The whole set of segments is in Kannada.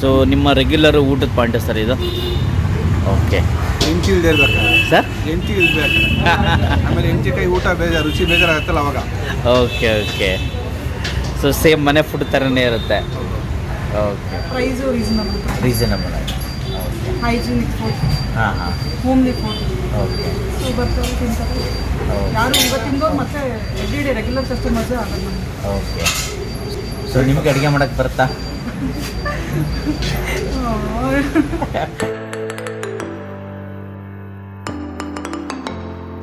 ಸೊ ನಿಮ್ಮ ರೆಗ್ಯುಲರ್ ಊಟದ ಪಾಯಿಂಟ್ ಸರ್ ಇದು? ಓಕೆ ಹೆಂಚಿ ಇಲ್ಲದೆ ಇರ್ಬೇಕು. ಸರ್ ಹೆಂಚಿ ಇಲ್ಬೇಕು. ಆಮೇಲೆ ಹೆಂಚಿಕಾಯಿ ಊಟ ಬೇಜಾರು ರುಚಿ ಬೇಜಾರಾಗುತ್ತಲ್ಲ ಅವಾಗ. ಓಕೆ ಓಕೆ ಸೊ ಸೇಮ್ ಮನೆ ಫುಡ್ ಥರನೇ ಇರುತ್ತೆ. Okay price reasonable reasonable hygienic food ಹಾಂ ಹಾಂ. ಹೋಮ್ಲಿ ಫುಡ್ ಓಕೆ ಸೊ ಬರ್ತಾರೆ ತಿಂತಾರೆ ಯಾರು ಈಗ ತಿಂದವ್ರು ಮತ್ತೆ ಎವ್ರಿ ಡೇ ರೆಗ್ಯುಲರ್ ಕಸ್ಟಮರ್ಸೇ ಆಗಲ್ಲ. ಓಕೆ ಸೊ ನಿಮಗೆ ಅಡುಗೆ ಮಾಡೋಕ್ಕೆ ಬರುತ್ತಾ?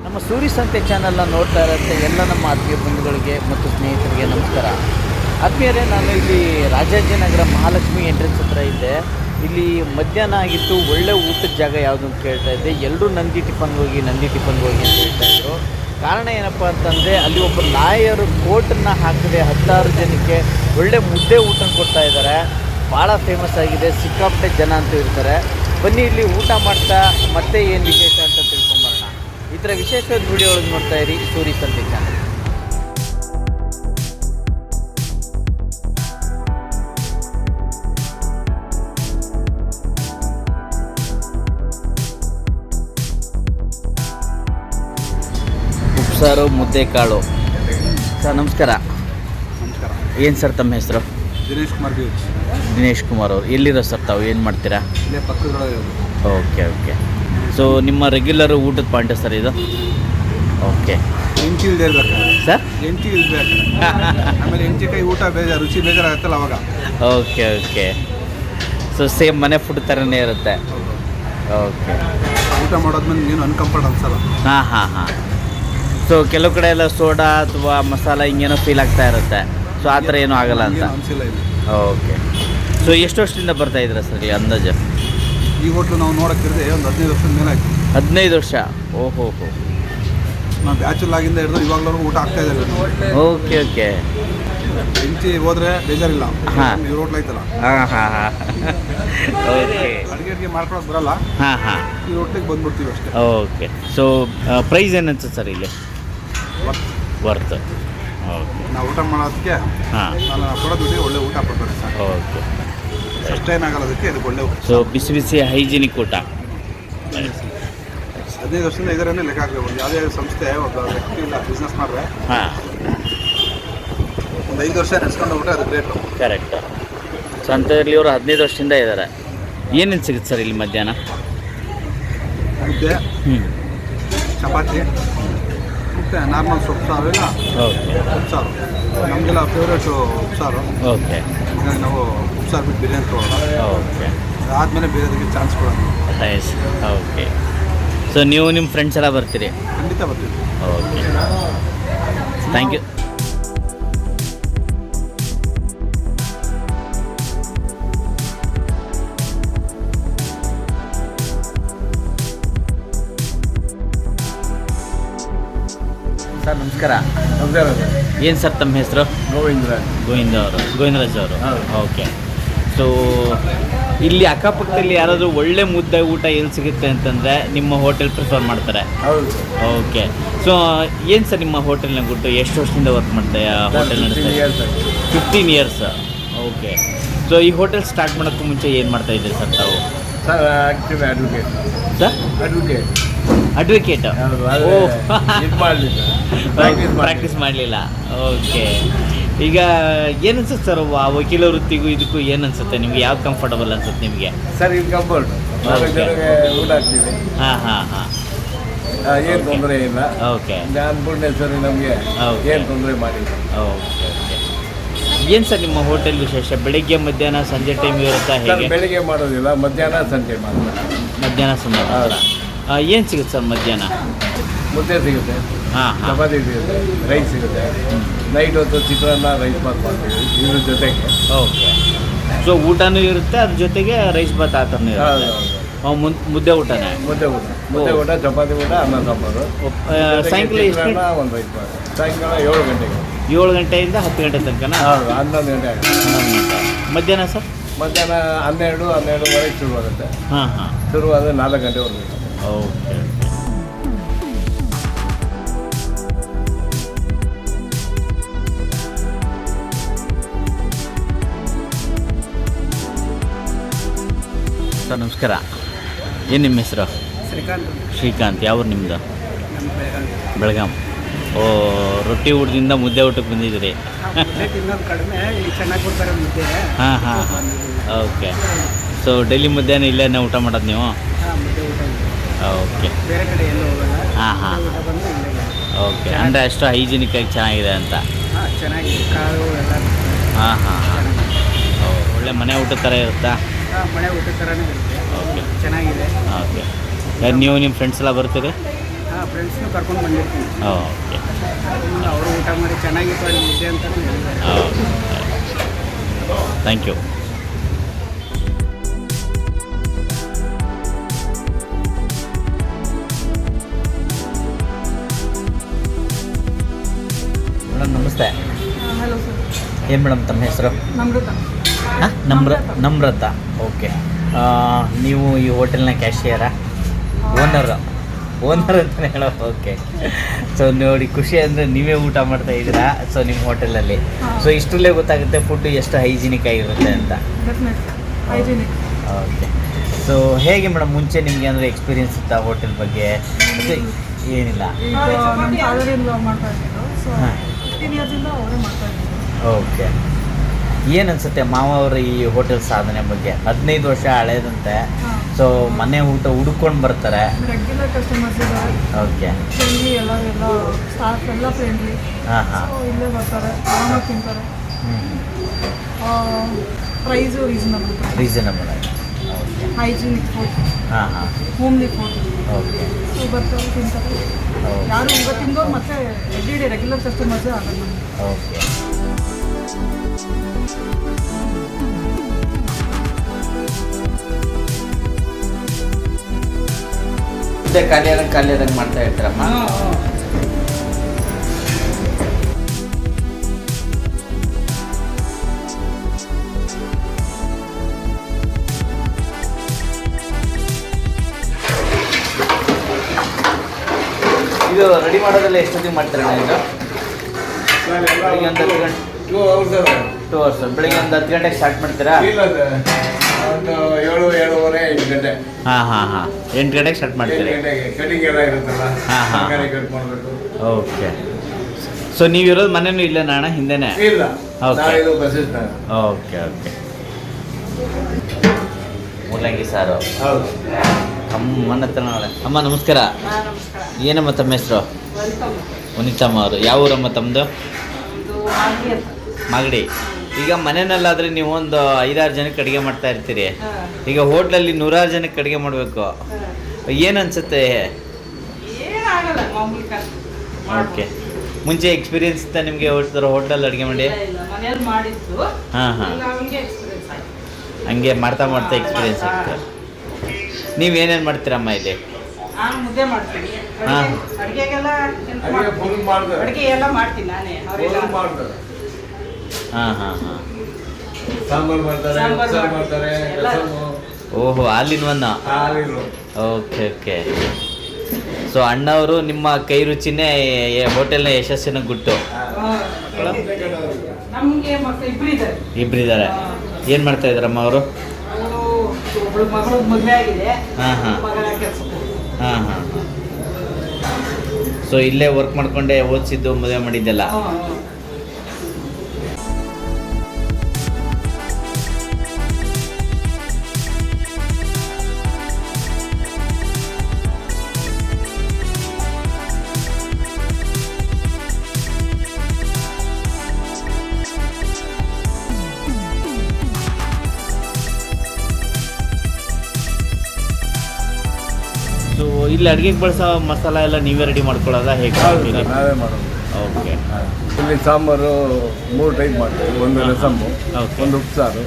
ನಮ್ಮ ಸೂರಿ ಸಂತೆ ಚಾನಲ್ನ ನೋಡ್ತಾ ಇರೋಂಥ ಎಲ್ಲ ನಮ್ಮ ಆತ್ಮೀಯ ಬಂಧುಗಳಿಗೆ ಮತ್ತು ಸ್ನೇಹಿತರಿಗೆ ನಮಸ್ಕಾರ. ಆತ್ಮೀಯರೇ, ನಾನು ಇಲ್ಲಿ ರಾಜಾಜಿನಗರ ಮಹಾಲಕ್ಷ್ಮಿ ಎಂಟ್ರೆನ್ಸ್ ಹತ್ರ ಇದ್ದೆ. ಇಲ್ಲಿ ಮಧ್ಯಾಹ್ನ ಆಗಿತ್ತು, ಒಳ್ಳೆ ಊಟದ ಜಾಗ ಯಾವುದು ಅಂತ ಕೇಳ್ತಾ ಇದ್ದೆ. ಎಲ್ಲರೂ ನಂದಿ ಟಿಫನ್ಗೆ ಹೋಗಿ, ನಂದಿ ಟಿಫನ್ಗೆ ಹೋಗಿ ಅಂತ ಹೇಳ್ತಾ ಇದ್ರು. ಕಾರಣ ಏನಪ್ಪ ಅಂತಂದರೆ, ಅಲ್ಲಿ ಒಬ್ಬ ಲಾಯರು ಕೋಟನ್ನು ಹಾಕಿದೆ ಹತ್ತಾರು ಜನಕ್ಕೆ ಒಳ್ಳೆ ಮುದ್ದೆ ಊಟ ಕೊಡ್ತಾ ಇದ್ದಾರೆ. ಭಾಳ ಫೇಮಸ್ ಆಗಿದೆ. ಸಿಕ್ಕಾಪಟ್ಟೆ ಜನ ಅಂತ ಇರ್ತಾರೆ. ಬನ್ನಿ ಇಲ್ಲಿ ಊಟ ಮಾಡ್ತಾ ಮತ್ತೆ ಏನು ವಿಶೇಷ ಅಂತ ತಿಳ್ಕೊಂಬರೋಣ. ಈ ಥರ ವಿಶೇಷವಾದ ವಿಡಿಯೋ ಒಳಗೆ ನೋಡ್ತಾ ಇರಿ. ಸೂರಿ ಸಂತೆ ಚಾನಲ್. ಉಪ್ಸಾರು, ಮುದ್ದೆ ಕಾಳು. ಸರ್, ನಮಸ್ಕಾರ. ಏನು ಸರ್ ತಮ್ಮ ಹೆಸರು? ದಿನೇಶ್ ಕುಮಾರ್ ಬೀಚ್. ದಿನೇಶ್ ಕುಮಾರ್ ಅವರು. ಎಲ್ಲಿರೋ ಸರ್ ತಾವು? ಏನು ಮಾಡ್ತೀರಾ? ಇಲ್ಲೇ ಪಕ್ಕದೊಳಗೆ ಓಕೆ ಓಕೆ. ಸೊ ನಿಮ್ಮ ರೆಗ್ಯುಲರ್ ಊಟದ ಪಾಯಿಂಟ್ ಸರ್ ಇದು? ಓಕೆ. ಎಂಟಿ ಇಲ್ದೇ ಇರ್ಬೇಕು. ಸರ್? ಎಂಟಿ ಇಲ್ಬೇಕು ಆಮೇಲೆ ಹೆಂಚಿಕಾಯಿ ಊಟ ಬೇಜಾರು ರುಚಿ ಬೇಜಾರಾಗುತ್ತಲ್ಲ ಅವಾಗ. Okay okay. ಸೊ ಸೇಮ್ ಮನೆ ಫುಡ್ ಥರನೇ ಇರುತ್ತೆ. ಓಕೆ. ಊಟ ಮಾಡೋದ್ಮೇಲೆ ಏನು ಅನ್ಕಂಫರ್ಟ್ ಅನ್ಸಲ್ಲ ಹಾಂ ಹಾಂ ಹಾಂ. ಸೊ ಕೆಲವು ಕಡೆ ಎಲ್ಲ ಸೋಡಾ ಅಥವಾ ಮಸಾಲ ಹಿಂಗೇನೋ ಫೀಲ್ ಆಗ್ತಾ ಇರುತ್ತೆ. ಸೊ ಆ ಥರ ಏನೂ ಆಗಲ್ಲ ಅಂತ? ಏನು ಅನ್ಸಿಲ್ಲ ಇಲ್ಲಿ. ಓಕೆ ಸೊ ಎಷ್ಟು ವರ್ಷದಿಂದ ಬರ್ತಾ ಇದ್ದೀರಾ ಸರ್ ಇಲ್ಲಿ ಅಂದಾಜು? ಈ ಹೋಟ್ಲು ನಾವು ನೋಡಕ್ಕಿರದೆ ಒಂದು ಹದಿನೈದು ವರ್ಷದ ಮೇಲೆ ಆಯ್ತು. ಹದಿನೈದು ವರ್ಷ? ಓಹೋ ಹೋ. ನಾವು ಬ್ಯಾಚುಲ್ ಆಗಿಂದ ಹಿಡಿದು ಇವಾಗಲೂ ಊಟ ಆಗ್ತಾ ಇದೆ ಓಕೆ ಓಕೆ ಹೆಂಚಿ ಹೋದ್ರೆ ಬೇಜಾರಿಲ್ಲ. ಹಾಂ. ಇವ್ರ ಹೋಟ್ಲ್ ಐತಲ್ಲ. ಹಾಂ ಹಾಂ ಹಾಂ. ಓಕೆ ಅಡುಗೆ ಅಡುಗೆ ಮಾಡ್ಕೊಳಕ್ ಬರಲ್ಲ. ಹಾಂ ಹಾಂ. ಈ ಹೋಟ್ಲಿಗೆ ಬಂದ್ಬಿಡ್ತೀವಿ ಅಷ್ಟೇ. ಓಕೆ ಸೊ ಪ್ರೈಸ್ ಏನಂತ ಸರ್ ಇಲ್ಲಿ? ವರ್ತ್ ನಾವು ಊಟ ಮಾಡೋದಕ್ಕೆ ಹಾಂ. ನಾನು ಕೊಡೋ ದುಡ್ಡಿಗೆ ಒಳ್ಳೆ ಊಟ ಕೊಡ್ತಾರೆ ಸರ್. ಓಕೆ ಸಸ್ಟೈನ್ ಆಗೋದಕ್ಕೆ ಅದಕ್ಕೆ ಇದಕ್ಕೆ ಒಳ್ಳೆ ಸೊ ಬಿಸಿ ಬಿಸಿ ಹೈಜಿನಿಕ್ ಊಟ. ಹದಿನೈದು ವರ್ಷದಿಂದ ಇದರನ್ನೇ ಲೆಕ್ಕ ಹಾಕಬೇಕು. ಯಾವುದೇ ಸಂಸ್ಥೆ ಒಬ್ಬ ವ್ಯಕ್ತಿ ಇಲ್ಲ ಬಿಸ್ನೆಸ್ ಮಾಡಿದ್ರೆ ಹಾಂ. ಒಂದು ಐದು ವರ್ಷ ನೆನೆಸ್ಕೊಂಡು ಹೋಗ್ಬಿಟ್ರೆ ಅದು ಗ್ರೇಟು ಕರೆಕ್ಟ್ ಸೊ ಅಂಥದ್ರಲ್ಲಿ ಇವರು ಹದಿನೈದು ವರ್ಷದಿಂದ ಇದ್ದಾರೆ ಏನೇನು ಸಿಗುತ್ತೆ ಸರ್ ಇಲ್ಲಿ ಮಧ್ಯಾಹ್ನ? ಮುದ್ದೆ ಹ್ಞೂ ಚಪಾತಿ ಮತ್ತು ನಾರ್ಮಲ್ ಸೊಪ್ಪು ಸಾರು ಇಲ್ಲ ಓಕೆ ಉಪ್ಸಾರು ನಮಗೆಲ್ಲ ಫೇವ್ರೇಟು ಉಪ್ಸಾರು ಓಕೆ. ಹಾಗಾಗಿ ನಾವು ಉಪ್ಸಾರು ಬಿಟ್ಟು ಬಿರಿಯಾನಿ ತೊಗೊಳ್ಳೋಣ. ಓಕೆ. ಆದಮೇಲೆ ಬೇರೆದಕ್ಕೆ ಚಾನ್ಸ್ ಕೊಡೋಣ. Nice okay. ಸೊ ನೀವು ನಿಮ್ಮ ಫ್ರೆಂಡ್ಸ್ ಎಲ್ಲ ಬರ್ತೀರಿ? ಖಂಡಿತ ಬರ್ತೀವಿ. ಓಕೆ. ಥ್ಯಾಂಕ್ ಯು ನಮಸ್ಕಾರ. ಏನು ಸರ್ ತಮ್ಮ ಹೆಸರು? ಗೋವಿಂದ್ರ ಗೋವಿಂದ ಅವರು. ಗೋವಿಂದರಾಜ್ ಅವರು. ಹೌದು. ಓಕೆ. ಸೊ ಇಲ್ಲಿ ಅಕ್ಕಪಕ್ಕದಲ್ಲಿ ಯಾರಾದರೂ ಒಳ್ಳೆ ಮುದ್ದೆ ಊಟ ಎಲ್ಲಿ ಸಿಗುತ್ತೆ ಅಂತಂದರೆ ನಿಮ್ಮ ಹೋಟೆಲ್ ಪ್ರಿಫರ್ ಮಾಡ್ತಾರೆ. ಹೌದು ಓಕೆ. ಸೊ ಏನು ಸರ್ ನಿಮ್ಮ ಹೋಟೆಲ್ನ ಗುಟ್ಟು ಎಷ್ಟು ವರ್ಷದಿಂದ ವರ್ಕ್ ಮಾಡ್ತಾ ಹೋಟೆಲ್ ನಡೆಸ್ತಾ ಫಿಫ್ಟೀನ್ ಇಯರ್ಸ್ ಓಕೆ. ಸೊ ಈ ಹೋಟೆಲ್ ಸ್ಟಾರ್ಟ್ ಮಾಡೋಕ್ಕೂ ಮುಂಚೆ ಏನು ಮಾಡ್ತಾ ಇದ್ದೀರಿ ಸರ್ ತಾವು? Sir actually advocate sir? Advocate advocate. Practice ಮಾಡಲಿಲ್ಲ. ಓಕೆ. ಈಗ ಏನು ಅನ್ಸುತ್ತೆ ಸರ್ ಆ ವಕೀಲ ವೃತ್ತಿಗೂ ಇದಕ್ಕೂ ಏನು ಅನ್ಸುತ್ತೆ ನಿಮಗೆ ಯಾವ್ದು ಕಂಫರ್ಟಬಲ್ ಅನ್ಸುತ್ತೆ ನಿಮಗೆ? ಸರ್ ಇದು ಕಂಫರ್ಟ್ ಊಟ ಹಾಕ್ತೀವಿ. ಹಾಂ ಹಾಂ ಹಾಂ. ಏನು ತೊಂದರೆ ಇಲ್ಲ. ಓಕೆ ಅನ್ನಪೂರ್ಣೇಶ್ವರಿ ನಮಗೆ Okay. ಏನು ತೊಂದರೆ ಮಾಡಿಲ್ಲ. ಓಕೆ ಏನು ಸರ್ ನಿಮ್ಮ ಹೋಟೆಲ್ ವಿಶೇಷ? ಬೆಳಿಗ್ಗೆ ಮಧ್ಯಾಹ್ನ ಸಂಜೆ ಟೈಮ್ ಇರುತ್ತಾ ಸರ್ ಹೇಗೆ? ಬೆಳಿಗ್ಗೆ ಮಾಡೋದಿಲ್ಲ ಮಧ್ಯಾಹ್ನ ಸಂಜೆ ಮಾತ್ರ ಮಧ್ಯಾಹ್ನ ಸಂಜೆ ಹೌದು. ಏನು ಸಿಗುತ್ತೆ ಸರ್ ಮಧ್ಯಾಹ್ನ? ಮುದ್ದೆ ಸಿಗುತ್ತೆ. ಹಾಂ ಹಾಂ. ಚಪಾತಿ ಸಿಗುತ್ತೆ ರೈಸ್ ಸಿಗುತ್ತೆ. ನೈಟ್ ಹೊತ್ತು ಚಿತ್ರಾನ್ನ ರೈಸ್ ಬಾತ್ ಮಾಡ್ತೀವಿ. ಇದ್ರ ಜೊತೆಗೆ. ಓಕೆ ಸೊ ಊಟನೂ ಇರುತ್ತೆ ಅದ್ರ ಜೊತೆಗೆ ರೈಸ್ ಬಾತ್ ಆ ಥರನೂ ಇರುತ್ತೆ. ಹೌದು ಅವ್ ಮುನ್ ಮುದ್ದೆ ಊಟನೇ? ಮುದ್ದೆ ಊಟ. ಮುದ್ದೆ ಊಟ ಚಪಾತಿ ಊಟ ಅನ್ನ ಸಾಂಬಾರು. ಒಪ್- ಆ, ಸಾಯಂಕಾಲ ಎಷ್ಟು ಚಿತ್ರಾನ್ನ ಒಂದು ರೈಸ್ ಬಾತ್ ಸಾಯಂಕಾಲ ಏಳು ಗಂಟೆಗೆ. ಏಳು ಗಂಟೆಯಿಂದ ಹತ್ತು ಗಂಟೆ ತನಕನ? ಹೌದು ಹನ್ನೊಂದು ಗಂಟೆ ಆಗುತ್ತೆ. ಹನ್ನೊಂದು ಗಂಟೆ. ಮಧ್ಯಾಹ್ನ ಸರ್? ಮಧ್ಯಾಹ್ನ ಹನ್ನೆರಡು ಹನ್ನೆರಡುವರೆಗೆ ಶುರುವಾಗುತ್ತೆ. ಹಾಂ ಹಾಂ. ಶುರುವಾದರೆ ನಾಲ್ಕು ಗಂಟೆವರೆಗೂ ಓಕೆ. ಸರ್ ನಮಸ್ಕಾರ. ಏನು ನಿಮ್ಮ ಹೆಸರು? ಶ್ರೀಕಾಂತ್ ಶ್ರೀಕಾಂತ್. ಯಾವ ನಿಮ್ಮದು ಬೆಳಗಾಂ. ಓ ರೊಟ್ಟಿ ಊಟದಿಂದ ಮುದ್ದೆ ಊಟಕ್ಕೆ ಬಂದಿದ್ದೀರಿ. ಕಡಿಮೆ. ಇಲ್ಲಿ ಚೆನ್ನಾಗಿ ಕೊಡ್ತಾರೆ ಮುದ್ದೆ. ಹಾಂ ಹಾಂ ಹಾಂ. ಓಕೆ. ಸೊ ಡೈಲಿ ಮುದ್ದೆನೇ ಇಲ್ಲೇನೆ ಊಟ ಮಾಡೋದು ನೀವು. ಓಕೆ. ಬೇರೆ ಕಡೆ ಎಲ್ಲೂ ಹೋಗಲ್ಲ ಹಾಂ ಹಾಂ. ಊಟ ಬಂದು ಇಲ್ಲೇ ಓಕೆ. ಅಂದರೆ ಅಷ್ಟು ಹೈಜಿನಿಕ್ ಆಗಿ ಚೆನ್ನಾಗಿದೆ ಅಂತ? ಹಾಂ ಚೆನ್ನಾಗಿದೆ ಕಾಳು ಎಲ್ಲ ಹಾಂ ಹಾಂ. ಹಾಂ ಒಳ್ಳೆ ಮನೆ ಊಟದ ಥರ ಇರುತ್ತಾ? ಹಾಂ ಮನೆ ಊಟ ಥರನೇ ಇರುತ್ತೆ ಓಕೆ. ಚೆನ್ನಾಗಿದೆ ಓಕೆ. ಯಾರು ನೀವು ನಿಮ್ಮ ಫ್ರೆಂಡ್ಸ್ ಎಲ್ಲ ಬರ್ತೀರಿ? ಹಾಂ ಫ್ರೆಂಡ್ಸ್ನು ಕರ್ಕೊಂಡು ಬಂದಿರ್ತೀನಿ ಓಕೆ. ಅವರು ಊಟ ಮಾಡಿ ಚೆನ್ನಾಗಿತ್ತು ಅಲ್ಲಿ ಇದೆ ಅಂತಲೂ ಹೇಳಿದ್ದಾರೆ. ಥ್ಯಾಂಕ್ ಯು ನಮಸ್ತೆ. ಹಲೋ ಸರ್ ಏನು ಮೇಡಮ್ ತಮ್ಮ ಹೆಸರು? ನಮ್ರತ. ಹಾಂ ನಮ್ರ ನಮ್ರತ. ಓಕೆ. ನೀವು ಈ ಹೋಟೆಲ್ನ ಕ್ಯಾಶಿಯರಾ? ಓನರ್. ಓನರ್ ಅಂತ ಹೇಳೋ ಓಕೆ. ಸೊ ನೋಡಿ ಖುಷಿ ಅಂದರೆ ನೀವೇ ಊಟ ಮಾಡ್ತಾ ಇದ್ದೀರಾ? ಸೊ ನಿಮ್ಮ ಹೋಟೆಲಲ್ಲಿ. ಸೊ ಇಷ್ಟರಲ್ಲೇ ಗೊತ್ತಾಗುತ್ತೆ ಫುಡ್ ಎಷ್ಟು ಹೈಜಿನಿಕ್ ಆಗಿರುತ್ತೆ ಅಂತ. ಓಕೆ. ಸೊ ಹೇಗೆ ಮೇಡಮ್ ಮುಂಚೆ ನಿಮಗೆ ಅಂದರೆ ಎಕ್ಸ್ಪೀರಿಯನ್ಸ್ ಇತ್ತಾ ಹೋಟೆಲ್ ಬಗ್ಗೆ? ಏನಿಲ್ಲ. ಏನಿಲ್ಲ ಫಿಫ್ಟೀನ್ ಇಯರ್ಸಿಂದ ಅವರೇ ಮಾಡ್ತಾ ಓಕೆ ಏನು ಅನ್ಸುತ್ತೆ ಮಾವ ಅವರ ಈ ಹೋಟೆಲ್ ಸಾಧನೆ ಬಗ್ಗೆ? ಹದಿನೈದು ವರ್ಷ ಹಳೇದಂತೆ. ಸೊ ಮನೆ ಊಟ ಹುಡ್ಕೊಂಡು ಬರ್ತಾರೆ. ರೆಗ್ಯುಲರ್ ಕಸ್ಟಮರ್ಸ್ ಇದ್ದಾರೆ ಓಕೆ ಫ್ರೆಂಡ್ಲಿ ಎಲ್ಲ ಎಲ್ಲ ಸ್ಟಾಫ್ ಎಲ್ಲ ಫ್ರೆಂಡ್ಲಿ ಹಾಂ ಹಾಂ. ಇಲ್ಲೇ ಬರ್ತಾರೆ ಆರಾಮಾಗಿ ತಿಂತಾರೆ. ಪ್ರೈಸು ರೀಸನಬಲ್ ರೀಸನಬಲ್ ಆಗಿ ಓಕೆ ಹೈಜಿನಿಕ್ ಫುಡ್ ಹಾಂ ಹಾಂ. ಹೋಮ್ಲಿ ಫುಡ್ ಓಕೆ ಬರ್ತಾರೆ ತಿಂತಾರೆ ಯಾರು ಯಾರು ತಿಂದವ್ರು ಮತ್ತೆ ಎವ್ರಿ ಡೇ ರೆಗ್ಯುಲರ್ ಕಸ್ಟಮರ್ಸೇ ಆಗಲ್ಲ ಓಕೆ ಖಾಲಿ ಆದಂಗೆ ಖಾಲಿ ಆದಂಗೆ ಮಾಡ್ತಾ ಇರ್ತಾರಮ್ಮ? ಇದು ರೆಡಿ ಮಾಡೋದೆಲ್ಲ ಎಷ್ಟೊತ್ತಿಗೆ ಮಾಡ್ತಾರೆ ಈಗ ಬೆಳಿಗ್ಗೆ ಒಂದು ಹತ್ತು ಗಂಟೆ ಟೂ ಅವರ್ಸ್ ಟೂ ಅವರ್ಸ್ ಬೆಳಿಗ್ಗೆ ಒಂದು ಹತ್ತು ಗಂಟೆಗೆ ಸ್ಟಾರ್ಟ್ ಮಾಡ್ತೀರಾ? ಒಂದು ಏಳು ಏಳುವರೆ ಎಂಟು ಗಂಟೆ. ಹಾಂ ಹಾಂ ಹಾಂ. ಎಂಟು ಗಂಟೆಗೆ ಸ್ಟಾರ್ಟ್ ಮಾಡ್ತೀರಿ. ಗಂಟೆಗೆ. ಕಟಿಂಗ್ ಎಲ್ಲ ಇರುತ್ತಲ್ಲ ಹಾಂ ಹಾ. ಕಟ್ ಮಾಡಬೇಕು ಓಕೆ ಸೊ ನೀವಿರೋದು ಮನೇನೂ ಇಲ್ಲ ನಾಣ ಹಿಂದೆನೆ? ಇಲ್ಲ. ಓಕೆ ಓಕೆ ಓಕೆ ಮೂಲಂಗಿ ಸಾರು. ಹೌದು. ಅಮ್ಮನ ಹತ್ರ ನಾಳೆ. ಅಮ್ಮ ನಮಸ್ಕಾರ. ಏನಮ್ಮ ತಮ್ಮ ಹೆಸರು? ವನಿತಮ್ಮ ಅವರು. ಯಾವ ಊರಮ್ಮ ತಮ್ಮದು ಮಾಗಡಿ ಈಗ ಮನೆಯಲ್ಲಾದರೆ ನೀವು ಒಂದು ಐದಾರು ಜನಕ್ಕೆ ಅಡುಗೆ ಮಾಡ್ತಾ ಇರ್ತೀರಿ. ಈಗ ಹೋಟ್ಲಲ್ಲಿ ನೂರಾರು ಜನಕ್ಕೆ ಅಡುಗೆ ಮಾಡಬೇಕು. ಏನು ಅನ್ಸುತ್ತೆ? ಓಕೆ. ಮುಂಚೆ ಎಕ್ಸ್ಪೀರಿಯನ್ಸ್ ಇತ್ತ ನಿಮಗೆ ಹೋಟ್ಲಲ್ಲಿ ಹೋಟ್ಲಲ್ಲಿ ಅಡುಗೆ ಮಾಡಿ? ಹಾಂ ಹಾಂ. ಹಾಗೆ ಮಾಡ್ತಾ ಮಾಡ್ತಾ ಎಕ್ಸ್ಪೀರಿಯನ್ಸ್ ಹಾ. ಆಗ್ತದೆ ನೀವೇನೇನು ಮಾಡ್ತೀರಮ್ಮ ಇಲ್ಲಿ? ನಾನು ಮುದ್ದೆ ಮಾಡ್ತೀನಿ ಹಾ. ಅಡುಗೆ ಅಡುಗೆಗೆಲ್ಲ help ಅಡುಗೆ ಮಾಡ್ತೀನಿ. ಫುಲ್ ಮಾಡ್ತಾರೆ ಅಡುಗೆ ಎಲ್ಲ ಮಾಡ್ತೀನಿ ನಾನೇ ಅವರೆಲ್ಲ. ಫುಲ್ ಮಾಡ್ತಾರೆ ಹಾಂ ಹಾಂ ಹಾಂ. ಸಾಂಬಾರು ಮಾಡ್ತಾರೆ ಸಾಂಬಾರ್ ಸಾರು ಮಾಡ್ತಾರೆ. ಮಾಡ್ತಾರೆ ಎಲ್ಲ. ರಸಮು. ಓಹೋ ಆಲ್ ಒನ್ ಹಾಲಿರು ಓಕೆ ಓಕೆ. ಸೊ ಅಣ್ಣವರು ನಿಮ್ಮ ಕೈ ರುಚಿನೇ ಹೋಟೆಲ್ನ ಯಶಸ್ಸಿನ ಗುಟ್ಟು. ನಮಗೆ ಮಕ್ಕಳು ಇಬ್ರು ಇದ್ದಾರೆ. ಇಬ್ಬರಿದ್ದಾರೆ ಏನು ಮಾಡ್ತಾ ಇದ್ದಾರಮ್ಮ ಅವರು? ಒಬ್ಳು ಮಗಳು ಮದುವೆ ಆಗಿದೆ. ಹಾಂ ಹಾಂ. ಮಗಳ ಕೆಲಸಕ್ಕೆ. ಹಾಂ ಹಾಂ ಹಾಂ. ಸೊ ಇಲ್ಲೇ ವರ್ಕ್ ಮಾಡ್ಕೊಂಡೆ ಓದಿಸಿದ್ದು ಮದುವೆ ಮಾಡಿದ್ದೆಲ್ಲ? ಇಲ್ಲಿ ಅಡುಗೆಗೆ ಬಳಸೋ ಮಸಾಲ ಎಲ್ಲ ನೀವೇ ರೆಡಿ ಮಾಡ್ಕೊಳ್ಳೋದ? ಹೇಗೆ ನಾವೇ ಮಾಡೋದು. ಓಕೆ ಇಲ್ಲಿ ಸಾಂಬಾರು ಮೂರು ಟೈಪ್ ಮಾಡ್ತೀವಿ. ಒಂದು ರಸಮ್ಮು. ಒಂದು ಉಪ್ಸಾರು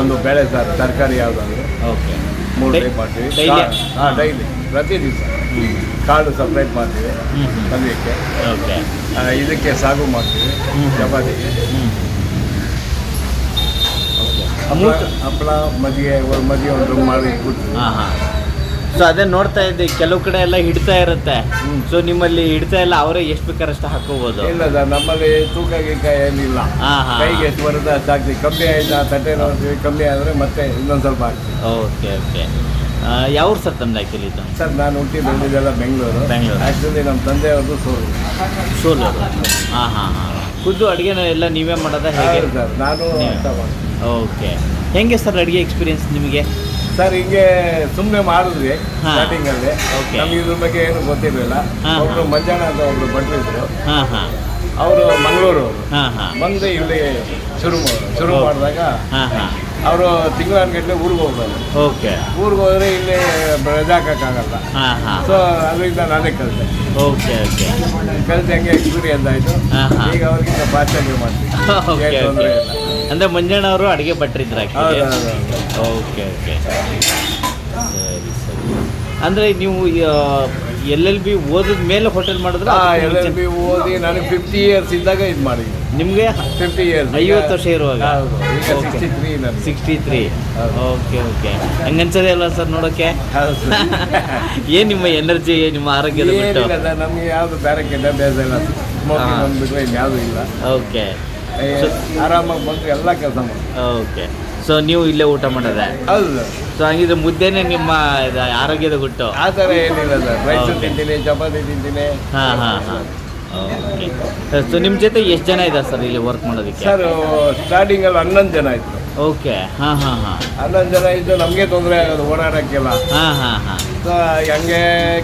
ಒಂದು ಬೇಳೆ ಸಾರು ತರಕಾರಿ ಯಾವುದಾದ್ರು. ಓಕೆ ಮೂರು ಟೈಪ್ ಮಾಡ್ತೀವಿ. ಡೈಲಿ? ಹಾಂ ಡೈಲಿ. ಪ್ರತಿ ದಿವಸ ಕಾಳು ಸಪ್ರೇಟ್ ಮಾಡ್ತೀವಿ. ಪಲ್ಯಕ್ಕೆ. ಓಕೆ ಆ, ಇದಕ್ಕೆ ಸಾಗು ಮಾಡ್ತೀವಿ. ಚಪಾತಿ ಚಪಾತಿಗೆ. ಹಪ್ಪಳ ಮಜ್ಜಿಗೆ ಒಂದು ಮಜ್ಜಿಗೆ ಒಂದು ಮಾಡಿ ಹಾಂ ಹಾಂ. ಸೊ ಅದೇ ನೋಡ್ತಾ ಇದ್ದೆ ಕೆಲವು ಕಡೆ ಎಲ್ಲ ಹಿಡ್ತಾ ಇರುತ್ತೆ. ಸೊ ನಿಮ್ಮಲ್ಲಿ ಹಿಡ್ತಾ ಇಲ್ಲ ಅವರೇ ಎಷ್ಟು ಬೇಕಾರಷ್ಟು ಹಾಕೋಬಹುದು ಇಲ್ಲ ಸರ್ ನಮ್ಮಲ್ಲಿ ತೂಕ ಗೀಕ ಏನಿಲ್ಲ. ಹಾ, ಹಾ. ಕೈಗೆ ಎಷ್ಟು ಬರುತ್ತೆ ಅಷ್ಟು ಹಾಕ್ತೀವಿ. ಕಮ್ಮಿ ಆಯ್ತಾ ತಟ್ಟೆ ನೋಡ್ತೀವಿ. ಕಮ್ಮಿ ಆದರೆ ಮತ್ತೆ ಇನ್ನೊಂದು ಸ್ವಲ್ಪ ಹಾಕ್ತೀವಿ. Okay okay. ಯಾವ ಸರ್ ತಮ್ದು ಆಕ್ಚುಲಿ ಇದು? ಸರ್ ನಾನು ಹುಟ್ಟಿ ಬೆಳೆದಿದ್ದೆಲ್ಲ ಬೆಂಗಳೂರು. ಬೆಂಗಳೂರು. ಆ್ಯಕ್ಚುಲಿ ನಮ್ಮ ತಂದೆಯವ್ರದ್ದು ಸೋಲು. ಸೋಲು ಹಾಂ ಹಾಂ ಹಾಂ. ಖುದ್ದು ಅಡುಗೆನ ಎಲ್ಲ ನೀವೇ ಮಾಡೋದಾ ಹೇಗೆ? ಹೌದು ಸರ್ ನಾನು ನೀವು. ಅರ್ಥ ಮಾಡ್ತೀನಿ. ಓಕೆ. ಹೆಂಗೆ ಸರ್ ಅಡುಗೆ ಎಕ್ಸ್ಪೀರಿಯನ್ಸ್ ನಿಮಗೆ? ಸರ್ ಹಿಂಗೆ ಸುಮ್ಮನೆ ಮಾಡಿದ್ವಿ. ಸ್ಟಾರ್ಟಿಂಗ್ ಅಲ್ಲಿ. ನಮ್ಗೆ ಇದ್ರ ಬಗ್ಗೆ ಏನು ಗೊತ್ತಿರಲಿಲ್ಲ. ಒಬ್ರು. ಮಂಜಾಣ ಅಂತ ಒಬ್ರು ಬಂದಿದ್ರು. ಹಾಂ ಹಾಂ. ಅವರು ಮಂಗಳೂರು. ಅವರು ಹಾಂ ಹಾಂ. ಬಂದು ಇಲ್ಲಿ ಶುರು ಶುರು ಮಾಡಿದಾಗ ಹಾಂ ಹಾಂ. ಅವರು ತಿಂಗಳಾನ್ಗಟ್ಲೆ ಊರಿಗೆ ಹೋಗ್ಬೋದು ಓಕೆ. ಊರಿಗೆ ಹೋದ್ರೆ ಇಲ್ಲಿ ರಜೆ ಹಾಕೋಕ್ಕಾಗಲ್ಲ. ಹಾಂ ಹಾಂ. ಸೊ ಅದರಿಂದ ನಾನೇ ಕಲಿತೆ. Okay okay. ಕಲಿತೆ ಹಂಗೆ ಎಕ್ಸ್ಪೀರಿಯನ್ಸ್ ಆಯಿತು. ಈಗ ಅವ್ರಿಗಿಂತ ಫಾಸ್ಟಾಗಿ ಮಾಡ್ತೀನಿ. ತೊಂದರೆ ಇಲ್ಲ. ಅಂದರೆ ಮಂಜಣ್ಣ ಅವರು ಅಡುಗೆ ಭಟ್ರಿದ್ರು. Okay okay. ಸರಿ ಸರಿ. ಅಂದರೆ ನೀವು ಎಲ್ ಎಲ್ ಬಿ ಓದಿದ ಮೇಲೆ ಹೋಟೆಲ್ ಮಾಡಿದ್ರೆ ಎಲ್ ಎಲ್ ಬಿ ಓದಿ ನನಗೆ ಫಿಫ್ಟಿ ಇಯರ್ಸ್ ಇದ್ದಾಗ ಇದು ಮಾಡಿದ್ವಿ ನಿಮಗೆ? ಫಿಫ್ಟಿ ಇಯರ್ಸ್ ಐವತ್ತು ವರ್ಷ ಇರುವಾಗ. Sixty three. Okay okay. ಹಂಗನ್ಸದೇ ಅಲ್ಲ ಸರ್ ನೋಡೋಕ್ಕೆ ಏನು ನಿಮ್ಮ ಎನರ್ಜಿ ನಿಮ್ಮ ಆರೋಗ್ಯದ ನಮಗೆ ಯಾವುದು ಬೇರೆ ಕೆಟ್ಟ ಅಭ್ಯಾಸ ಇಲ್ಲ. ಓಕೆ. ಆರಾಮಾಗಿ ಬಂದು ಎಲ್ಲ ಕೆಲಸ ಮಾಡಿ ಓಕೆ ಸೊ ನೀವು ಇಲ್ಲೇ ಊಟ ಮಾಡೋದೆ ಹೌದು. ಸೊ ಹಂಗಿದ್ರೆ ಮುದ್ದೆನೇ ನಿಮ್ಮ ಇದು ಆರೋಗ್ಯದ ಗುಟ್ಟು? ಆ ಥರ ಏನಿಲ್ಲ ಸರ್. ರೈಸು. ತಿಂತೀನಿ ಚಪಾತಿ ತಿಂತೀನಿ. ಹಾಂ ಹಾಂ ಹಾಂ. ಓಕೆ ಸೊ ನಿಮ್ಮ ಜೊತೆ ಎಷ್ಟು ಜನ ಇದ್ದಾರೆ ಸರ್ ಇಲ್ಲಿ ವರ್ಕ್ ಮಾಡೋದಕ್ಕೆ? ಸರ್ ಸ್ಟಾರ್ಟಿಂಗಲ್ಲಿ ಹನ್ನೊಂದು ಜನ ಇತ್ತು ಓಕೆ ಹಾಂ ಹಾಂ ಹಾಂ. ಹನ್ನೊಂದು ಜನ ಇದ್ದು ನಮಗೆ ತೊಂದರೆ ಆಗೋದು ಓಡಾಡೋಕ್ಕೆಲ್ಲ. ಹಾಂ ಹಾಂ ಹಾಂ. ಸೊ ಹಂಗೆ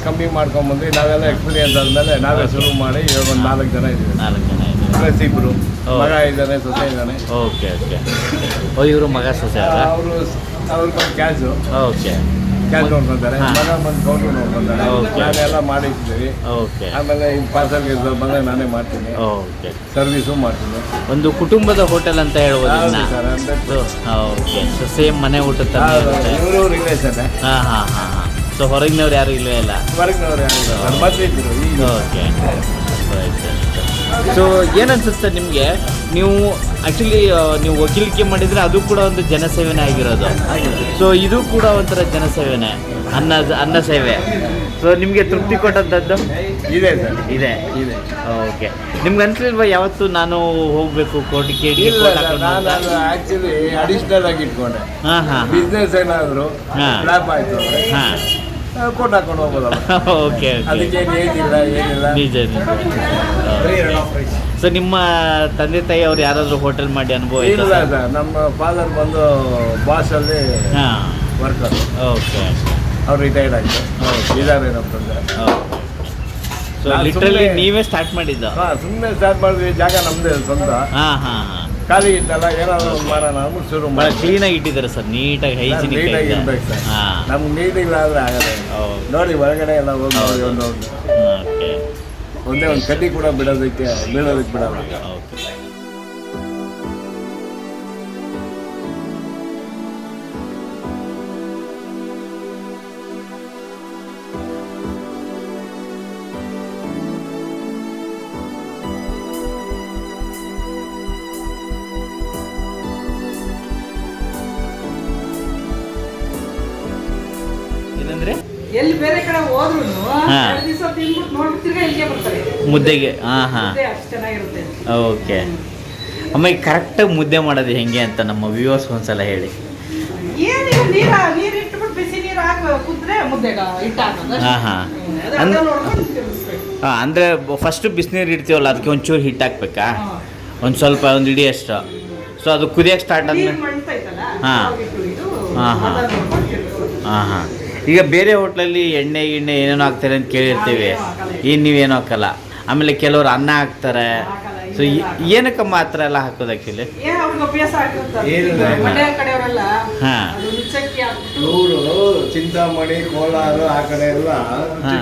ಕಮ್ಮಿ ಮಾಡ್ಕೊಂಬಂದ್ವಿ ನಾವೆಲ್ಲ ಎಕ್ಸ್ಪೀರಿಯನ್ಸ್ ಆದಮೇಲೆ ನಾವೇ ಶುರು ಮಾಡಿ ಇವಾಗ ಒಂದು ನಾಲ್ಕು ಜನ ಇದ್ದೀವಿ. ನಾಲ್ಕು ಜನ ಪ್ಲಸ್ ಇಬ್ಬರು. ಮಗ ಇದ್ದಾನೆ ಸೊಸೆ ಇದ್ದಾನೆ. Okay okay. ಓ ಇವರು ಮಗ ಸೊಸೆ ಅವರ ಅವರು ಬಂದು ಕ್ಯಾಶು ಓಕೆ. ಕ್ಯಾಶ್ ನೋಡ್ಕೊಂತಾರೆ. ಮಗ ಬಂದು ಕೌಂಟ್ರ್ ನೋಡ್ಕೊಂತಾರೆ. ನಾನೆಲ್ಲ ಮಾಡಿರ್ತೀವಿ ಓಕೆ. ಆಮೇಲೆ ಈ ಪಾರ್ಸಲ್ ಬಂದಾಗ ನಾನೇ ಮಾಡ್ತೀನಿ. ಓಕೆ. ಸರ್ವಿಸು ಮಾಡ್ತೀನಿ. ಒಂದು ಕುಟುಂಬದ ಹೋಟೆಲ್ ಅಂತ ಹೇಳ್ಬೋದು ಓಕೆ. ಸೊ ಸೇಮ್ ಮನೆ ಊಟದ ಥರ ಇವರು ರಿಲೇಷನ್ ಹಾಂ ಹಾಂ ಹಾಂ ಹಾಂ. ಸೊ ಹೊರಗಿನವ್ರು ಯಾರು ಇಲ್ಲವೇ ಇಲ್ಲ? ಹೊರಗಿನವ್ರು ಯಾರು ಇಲ್ಲ ಓಕೆ. ಈಗ. ಸೊ ಏನನ್ಸುತ್ತೆ ನಿಮಗೆ? ನೀವು ಆ್ಯಕ್ಚುಲಿ ನೀವು ವಕೀಲಿಕೆ ಮಾಡಿದರೆ ಅದು ಕೂಡ ಒಂದು ಜನಸೇವೆನೇ ಆಗಿರೋದು. ಸೊ ಇದು ಕೂಡ ಒಂಥರ ಜನಸೇವೆನೇ ಅನ್ನ ಅನ್ನ ಸೇವೆ. ಸೊ ನಿಮಗೆ ತೃಪ್ತಿ ಕೊಟ್ಟಂಥದ್ದು ಇದೆ ಸರ್. ಇದೆ. ಇದೆ. ಓಕೆ ನಿಮ್ಗೆ ಅನ್ಸಲಿಲ್ವಾ ಯಾವತ್ತು ನಾನು ಹೋಗಬೇಕು ಕೋರ್ಟ್ ಕೇಳಿ ಆ್ಯಕ್ಚುಲಿ ಅಡಿಷ್ನಲ್ ಆಗಿ ಇಟ್ಕೊಂಡೆ. ಹಾಂ ಹಾಂ. ಬಿಸ್ನೆಸ್ ಏನಾದರೂ ಹಾಂ. ಆಯಿತು ಹಾಂ. ಕೊಟ್ಟು ಹಾಕೊಂಡು ಹೋಗ್ಬೋದಲ್ಲ ಓಕೆ ಅದಕ್ಕೆ ಏನಿಲ್ಲ ಏನಿಲ್ಲ. ನಿಜ ನಿಜ. ಸೊ ನಿಮ್ಮ ತಂದೆ ತಾಯಿ ಅವ್ರು ಯಾರಾದರೂ ಹೋಟೆಲ್ ಮಾಡಿ ಅನುಭವ ಇಲ್ಲ ಇಲ್ಲ ಸರ್? ನಮ್ಮ ಫಾದರ್ ಬಂದು ಬಾಸಲ್ಲಿ ಹಾಂ. ವರ್ಕರ್ ಓಕೆ ಅವ್ರು ರಿಟೈರ್ಡ್ ಆಯಿತು. ಇದ್ದಾರೆ ನಮ್ಮ ತಂದೆ. ಸೊ ಲಿಟ್ರಲಿ ನೀವೇ ಸ್ಟಾರ್ಟ್ ಮಾಡಿದ್ದ? ಹಾಂ ಸುಮ್ಮನೆ ಸ್ಟಾರ್ಟ್ ಮಾಡಿದ್ವಿ ಜಾಗ ನಮ್ಮದೇ ಸ್ವಂತ. ಹಾಂ ಹಾಂ ಹಾಂ. ಖಾಲಿ ಇತ್ತಲ್ಲ ಏನಾದ್ರು ಒಂದು ಮಾಡೋಣ ಅಂದ್ಬಿಟ್ಟು ಶುರು ಭಾಳ ಮಾಡಿ ಕ್ಲೀನಾಗಿ ಇಟ್ಟಿದ್ದಾರೆ ಸರ್ ನೀಟಾಗಿ ಹೈಜಿನಿಕ್ ನೀಟಾಗಿ ಇರ್ಬೇಕು ಸರ್ ಹಾಂ ನಮ್ಗೆ ನೀಟ್ ಇಲ್ಲ ಆದರೆ ಆಗಲ್ಲ ನೋಡಿ ಹೊರಗಡೆ ಎಲ್ಲ ಹೋಗಿ ನೋಡಿ ಒಂದು ಓಕೆ ಒಂದೇ ಒಂದು ಕಡ್ಡಿ ಕೂಡ ಬಿಡೋದಕ್ಕೆ ಬೀಳೋದಕ್ಕೆ ಬಿಡಲ್ಲ ಓಕೆ ಎಲ್ಲಿ ಬೇರೆ ಕಡೆ ಹೋದ್ರು ಹಾ. ಎರಡು ದಿವಸ ತಿಂದ್ಬಿಟ್ಟು ನೋಡ್ಬಿಟ್ಟು ತಿರ್ಗಾ ಇಲ್ಲಿಗೆ ಬರ್ತಾರೆ. ಮುದ್ದೆಗೆ ಹಾಂ ಹಾಂ. ಮುದ್ದೆ ಅಷ್ಟು ಚೆನ್ನಾಗಿರುತ್ತೆ. ಓಕೆ. ಅಮ್ಮ ಈಗ ಕರೆಕ್ಟಾಗಿ ಮುದ್ದೆ ಮಾಡೋದು ಹೆಂಗೆ ಅಂತ ನಮ್ಮ ವ್ಯೂವರ್ಸ್ ಒಂದ್ಸಲ ಹೇಳಿ. ಏನಿಲ್ಲ ನೀರ ನೀರು ಇಟ್ಬಿಟ್ಟು ಬಿಸಿ ನೀರು ಹಾಕಿ ಕುದ್ರೆ ಮುದ್ದೆಗ. ಹಾ, ಹಾ. ಹಾಂ ಅಂದರೆ ಫಸ್ಟು ಬಿಸಿನೀರು ಇಡ್ತೀವಲ್ಲ ಅದಕ್ಕೆ ಒಂಚೂರು ಹಿಟ್ ಹಾಕ್ಬೇಕಾ. ಒಂದು ಸ್ವಲ್ಪ ಒಂದು ಇಡಿ ಅಷ್ಟು. ಸೊ ಅದು ಕುದಿಯೋಕ್ಕೆ ಸ್ಟಾರ್ಟ್ ಆದ್ಮೇಲೆ ಹಾಂ. ಹಾ. ಹಾಂ ಹಾಂ. ಈಗ ಬೇರೆ ಹೋಟ್ಲಲ್ಲಿ ಎಣ್ಣೆ ಗಿಣ್ಣೆ ಏನೇನೋ ಹಾಕ್ತಾರೆ ಅಂತ ಕೇಳಿರ್ತೀವಿ. ಏನೂ ನೀವೇನು ಹಾಕಲ್ಲ. ಆಮೇಲೆ ಕೆಲವರು ಅನ್ನ ಹಾಕ್ತಾರೆ. ಸೊ ಏನಕ್ಕೆ ಮಾತ್ರ ಎಲ್ಲ ಹಾಕೋದು ಆ್ಯಕ್ಚುಲಿ ಹಾ. ಚಿಂತಾಮಣಿ ಕೋಲಾರ ಆ ಕಡೆ ಎಲ್ಲ ಹಾಂ.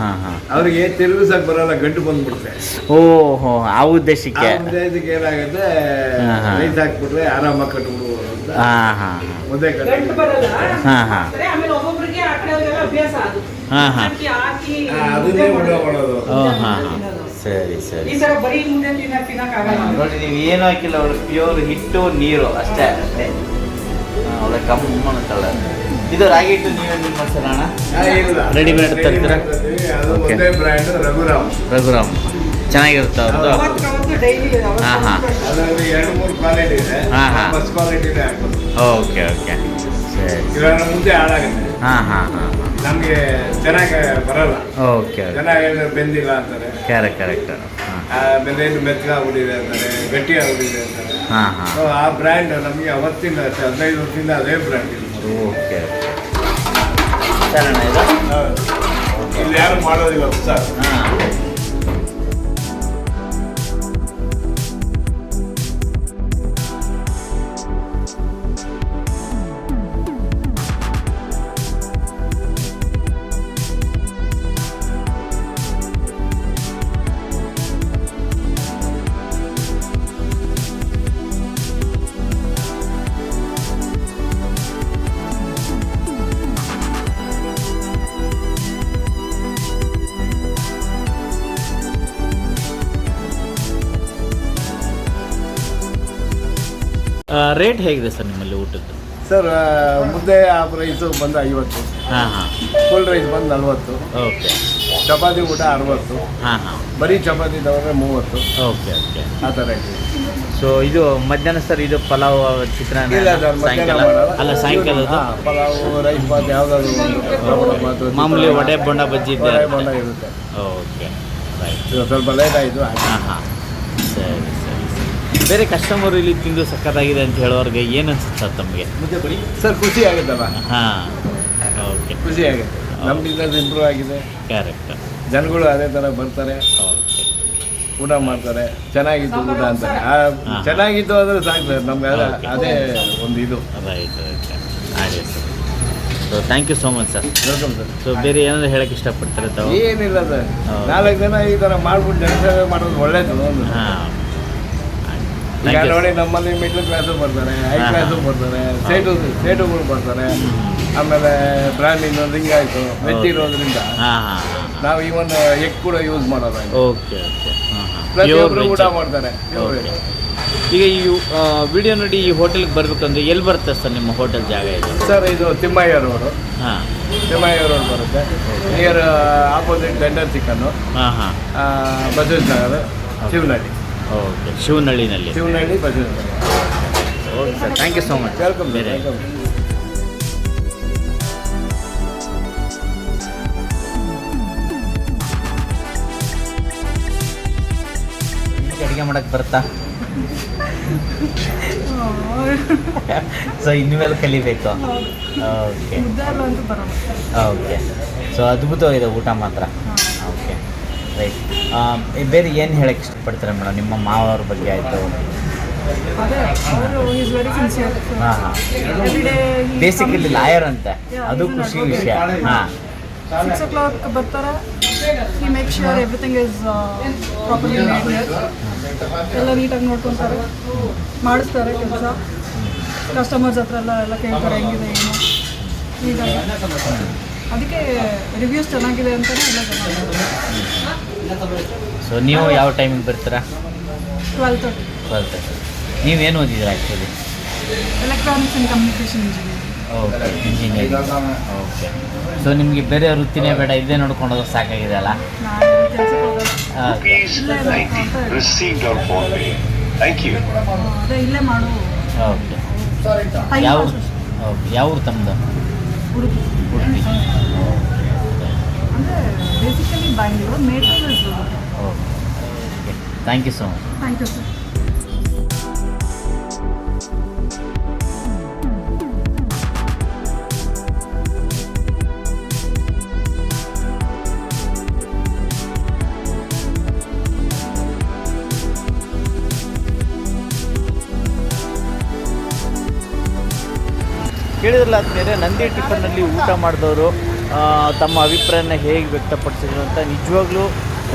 ಹಾಂ ಹಾಂ ಅವ್ರಿಗೆ ತಿರುಗಿಸಕ್ ಬರಲ್ಲ ಗಂಟು ಬಂದ್ಬಿಡುತ್ತೆ ಓಹೋ ಆ ಉದ್ದೇಶಕ್ಕೆ. ಉದ್ದೇಶಕ್ಕೆ ಏನಾಗುತ್ತೆ ಹಾ, ಹಾ. ಹಾ ಹಾಕ್ಬಿಟ್ರೆ ಆರಾಮಾಗಿ ಕಟ್ಬಿಡ್ಬೋದು ಅಂತ. ಹಾಂ ಹಾಂ ಮುದ್ದೆ ಹಾಂ ಹಾಂ ಬರಲ್ಲ. ಹಾ, ಹಾ. ಹಾ ಆಮೇಲೆ ಹಾ ಹಾ. ಸರಿ ಸರಿ ಈ ತರ ಬರೀ ಮುಂದೆ ತಿನ್ನ ತಿನ್ನಕ್ಕಾಗಲ್ಲ ನೋಡಿ ನೀವು ಏನು ಹಾಕಿಲ್ಲ ಅವಳು ಪ್ಯೂರ್ ಹಿಟ್ಟು ನೀರು ಅಷ್ಟೇ ಅಷ್ಟೇ. ಅವಳ ಕಮ್ಮ ಅಂತಳ ಇದು ರಾಗಿ ಹಿಟ್ಟು ನೀವೇ ನಿಮ್ಮ ಇಲ್ಲ. Ready-made ತರ್ತೀರಾ? ಬ್ರ್ಯಾಂಡ್ ರಘುರಾಮ್. ರಘುರಾಮ್. ಚೆನ್ನಾಗಿರುತ್ತೆ ಅವ್ರದ್ದು. ಹಾಂ ಹಾಂ. ಡೈಲಿ ಹಾ, ಹಾ. ಎರಡು ಮೂರು ಕ್ವಾಲಿಟಿ ಇದೆ. ಹಾಂ ಹಾಂ. ಫಸ್ಟ್ ಕ್ವಾಲಿಟಿ ಇದೆ. ಓಕೆ ಓಕೆ ಸರಿ ಮುಂದೆ ಹಾಳಾಗುತ್ತೆ. ಹಾಂ ಹಾಂ ಹಾಂ. ನಮಗೆ ಚೆನ್ನಾಗಿ ಬರಲ್ಲ. ಓಕೆ ಚೆನ್ನಾಗಿ ಬೆಂದಿಲ್ಲ ಅಂತಾರೆ. ಕರೆಕ್ಟ್ ಕರೆಕ್ಟ್ ಹಾಂ ಆ, ಬೆಂದೇನು ಮೆತ್ತಗಾಗ್ಬಿಟ್ಟಿದೆ ಅಂತಾರೆ ಗಟ್ಟಿ ಆಗ್ಬಿಟ್ಟಿದೆ ಅಂತಾರೆ. ಹಾಂ ಹಾಂ. ಸೊ ಆ ಬ್ರ್ಯಾಂಡ್ ನಮಗೆ ಅವತ್ತಿಂದ ಹದಿನೈದು ವರ್ಷದಿಂದ ಅದೇ ಬ್ರ್ಯಾಂಡ್ ಓಕೆ ಸರಿ ಇಲ್ಲಿ ಯಾರು ಮಾಡೋದಿಲ್ಲ ಸರ್ ಹಾಂ. ರೇಟ್ ಹೇಗಿದೆ ಸರ್ ನಿಮ್ಮಲ್ಲಿ ಊಟದ್ದು? ಸರ್ ಮುದ್ದೆ ಆ ರೈಸು ಬಂದು ಐವತ್ತು. ಹಾಂ ಹಾಂ. ಫುಲ್ ರೈಸ್ ಬಂದು ನಲ್ವತ್ತು. ಓಕೆ. ಚಪಾತಿ ಊಟ ಅರವತ್ತು. ಹಾಂ ಹಾಂ. ಬರೀ ಚಪಾತಿ ತಗೊಂಡ್ರೆ ಮೂವತ್ತು. Okay okay. ಆ ಥರ ಇದೆ. ಸೊ ಇದು ಮಧ್ಯಾಹ್ನ ಸರ್ ಇದು ಪಲಾವ್ ಚಿತ್ರಾನ್ನ ಇಲ್ಲ ಸರ್ ಮಧ್ಯಾಹ್ನ ಸಾಯಂಕಾಲ? ಮಾಡಲ್ಲ. ಅಲ್ಲ ಸಾಯಂಕಾಲದ್ದು? ಹಾ, ಪಲಾವು ರೈಸ್ ಬಾತ್ ಯಾವುದಾದ್ರು ಒಂದು ರವಣ ಬಾತು, ಮಾಮೂಲಿ ವಡೆ ಬೊಂಡ ಬಜ್ಜಿ ಇದೆ ವಡೆ ಬೋಂಡ ಇರುತ್ತೆ. ಓಕೆ. ರೈಟ್. ಸ್ವಲ್ಪ ಲೇಟ್ ಆಯಿತು ಹಾಂ ಹಾಂ. ಸರಿ. ಬೇರೆ ಕಸ್ಟಮರ್ ಇಲ್ಲಿ ತಿಂದು ಸಖತ್ತಾಗಿದೆ ಅಂತ ಹೇಳೋರ್ಗೆ ಏನು ಅನ್ಸುತ್ತೆ ಸರ್ ತಮಗೆ ಸರ್ ಖುಷಿ ಆಗುತ್ತಲ್ಲ? ಹಾಂ ಓಕೆ ಖುಷಿ ಆಗುತ್ತೆ. ನಮ್ಮ ಬಿಸ್ನೆಸ್ ಇಂಪ್ರೂವ್ ಆಗಿದೆ. ಕರೆಕ್ಟ್ ಜನಗಳು ಅದೇ ಥರ ಬರ್ತಾರೆ. ಓಕೆ ಊಟ ಮಾಡ್ತಾರೆ. ಚೆನ್ನಾಗಿತ್ತು ಊಟ ಅಂತ. ಚೆನ್ನಾಗಿತ್ತು ಅಂದರೆ ಸಾಕು ಸರ್. ನಮ್ಗೆ ಅದೇ ಒಂದು ಇದು. ರೈಟ್ ರೈಟ್ ಹಾಗೆ sir. So thank you so much sir welcome sir so ಬೇರೆ ಏನಾದರೂ ಹೇಳಕ್ಕೆ ಇಷ್ಟಪಡ್ತಾರೆ ತಾವು? ಏನಿಲ್ಲ ಸರ್ ನಾಲ್ಕು ಜನ ಈ ಥರ ಮಾಡ್ಬಿಟ್ಟು ಜನಸೇವೆ ಮಾಡೋದು ಒಳ್ಳೇದು. ಒಂದು ಹಾಂ ಈಗ ನೋಡಿ ನಮ್ಮಲ್ಲಿ ಮಿಡ್ಲ್ ಕ್ಲಾಸು ಬರ್ತಾರೆ ಹೈ. ಕ್ಲಾಸು. ಬರ್ತಾರೆ ಸೇಟು ಸೇಟುಗಳು ಬರ್ತಾರೆ. ಆಮೇಲೆ ಬ್ರ್ಯಾಂಡ್ ಇನ್ನೊಂದು ಆಯಿತು ವೆಜ್. ಇರೋದ್ರಿಂದ ನಾವು ಈವನ್ ಎಗ್ ಕೂಡ ಯೂಸ್ ಮಾಡೋದು ಓಕೆ ಓಕೆ. ಪ್ರತಿಯೊಬ್ಬರು ಊಟ ಮಾಡ್ತಾರೆ ಈಗ ಈ ವಿಡಿಯೋ ನೋಡಿ ಈ ಹೋಟೆಲ್ಗೆ ಬರ್ಬೇಕಂದ್ರೆ ಎಲ್ಲಿ ಬರುತ್ತೆ ಸರ್ ನಿಮ್ಮ ಹೋಟೆಲ್ ಜಾಗ ಇದು? ಸರ್ ಇದು ತಿಮ್ಮಯ್ಯ ರೋಡು. ಹಾಂ. ತಿಮ್ಮಯ್ಯ ರೋಡ್ ಬರುತ್ತೆ. ನಿಯರ್ ಆಪೋಸಿಟ್ ಟೆಂಡರ್ ಚಿಕನ್ನು ಹಾಂ ಹಾಂ. Basavesh Nagar Shivanahalli. Okay ಶಿವನಹಳ್ಳಿನಲ್ಲಿ. Shivanahalli okay sir thank you so much welcome ಬೇರೆ. ವೆಲ್ಕಮ್ ಅಡುಗೆ ಮಾಡಕ್ಕೆ ಬರುತ್ತಾ? ಸೊ ಇನ್ಮೇಲೆ ಕಲಿಬೇಕು. ಓಕೆ ಓಕೆ ಸೊ ಅದ್ಭುತವಾಗಿದೆ ಊಟ ಮಾತ್ರ. ರೈಟ್ ಬೇರೆ ಏನು ಹೇಳಕ್ಕೆ ಇಷ್ಟಪಡ್ತಾರೆ ಮೇಡಮ್? ನಿಮ್ಮ ಮಾವವ್ರ ಬಗ್ಗೆ ಆಯಿತು. ಹಾಂ ಹಾಂ. ಬೇಸಿಕಲಿ ಲಾಯರ್ ಅಂತ. ಅದು ಖುಷಿ ವಿಷಯ. ಹಾಂ. ಸಿಕ್ಸ್ ಓ ಕ್ಲಾಕ್ ಬರ್ತಾರೆ ಈ make sure everything is properly ಎಲ್ಲ ನೀಟಾಗಿ ನೋಡ್ಕೊತಾರೆ. ಮಾಡಿಸ್ತಾರೆ ಕೆಲಸ. ಕಸ್ಟಮರ್ಸ್ ಹತ್ರ ಎಲ್ಲ ಎಲ್ಲ ಕೇಳ್ತಾರೆ ಹೆಂಗಿದೆ ಏನು. ಅದಕ್ಕೆ ರಿವ್ಯೂಸ್ ಚೆನ್ನಾಗಿದೆ ಅಂತಲೇ ಎಲ್ಲ ಚೆನ್ನಾಗಿದೆ ಸೊ ನೀವು ಯಾವ ಟೈಮಿಗೆ ಬರ್ತೀರಾ? ಟ್ವೆಲ್ ತರ್ಟಿ ನೀವೇನು ಓದಿದ್ದೀರಾ actually electronics and communication engineering okay engineering okay so ನಿಮಗೆ ಬೇರೆ ವೃತ್ತಿನೇ ಬೇಡ ಇದೇ ನೋಡ್ಕೊಂಡು ಹೋಗೋದು ಸಾಕಾಗಿದೆ ಅಲ್ಲ? ನಾನು ಕೆಲಸಕ್ಕೆ ಹೋಗೋದು? ಓಕೆ ಇಲ್ಲೇ ಮಾಡು. ಓಕೆ ಟೈಮ್ ಯಾವ ಓಕೆ ಯಾವ ಊರು ತಮ್ಮದು ಉಡುಪಿ. ಮೇಟಲ್ is okay thank you so much thank you sir ಕೇಳಿದ್ರಲ್ಲ ಆದ್ಮೇಲೆ ನಂದಿ ಟಿಫನ್ನಲ್ಲಿ ಊಟ ಮಾಡಿದವರು ತಮ್ಮ ಅಭಿಪ್ರಾಯನ ಹೇಗೆ ವ್ಯಕ್ತಪಡಿಸಿದ್ರು ಅಂತ ನಿಜವಾಗ್ಲೂ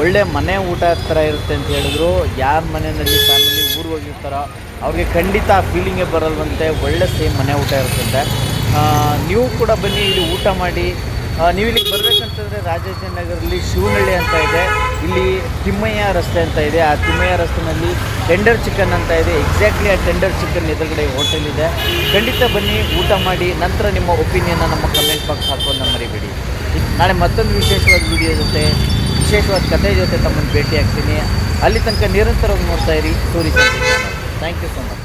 ಒಳ್ಳೆ ಮನೆ ಊಟ ಥರ ಇರುತ್ತೆ ಅಂತ ಹೇಳಿದ್ರು. ಯಾರ ಮನೆಯಲ್ಲಿ ಫ್ಯಾಮಿಲಿ, ಊರು ಹೋಗಿರ್ತಾರೋ ಅವ್ರಿಗೆ ಖಂಡಿತ ಆ ಫೀಲಿಂಗೇ ಬರಲ್ವಂತೆ. ಒಳ್ಳೆ ಸೇಮ್ ಮನೆ ಊಟ ಇರುತ್ತಂತೆ ನೀವು ಕೂಡ ಬನ್ನಿ, ಇಲ್ಲಿ ಊಟ ಮಾಡಿ. ನೀವು ಇಲ್ಲಿಗೆ ಬರಬೇಕಂತಂದರೆ ರಾಜಾಜಿನಗರಲ್ಲಿ ಶಿವನಹಳ್ಳಿ ಅಂತ ಇದೆ. ಇಲ್ಲಿ ತಿಮ್ಮಯ್ಯ ರಸ್ತೆ ಅಂತ ಇದೆ. ಆ ತಿಮ್ಮಯ್ಯ ರಸ್ತೆನಲ್ಲಿ ಟೆಂಡರ್ ಚಿಕನ್ ಅಂತ ಇದೆ. ಎಕ್ಸಾಕ್ಟ್ಲಿ ಆ ಟೆಂಡರ್ ಚಿಕನ್ ಎದುರುಗಡೆ ಹೋಟೆಲ್ ಇದೆ. ಖಂಡಿತ ಬನ್ನಿ, ಊಟ ಮಾಡಿ, ನಂತರ ನಿಮ್ಮ ಒಪಿನಿಯನ್ನ ನಮ್ಮ ಕಮೆಂಟ್ ಬಾಕ್ಸ್ ಹಾಕೋದನ್ನ ಮರಿಬೇಡಿ ನಾಳೆ ಮತ್ತೊಂದು ವಿಶೇಷವಾದ ವಿಡಿಯೋ ಜೊತೆ, ವಿಶೇಷವಾದ ಕತೆ ಜೊತೆ ತಮ್ಮನ್ನು ಭೇಟಿ ಆಗ್ತೀನಿ ಅಲ್ಲಿ ತನಕ ನಿರಂತರವಾಗಿ ನೋಡ್ತಾ ಇರಿ. Tourism thank you so much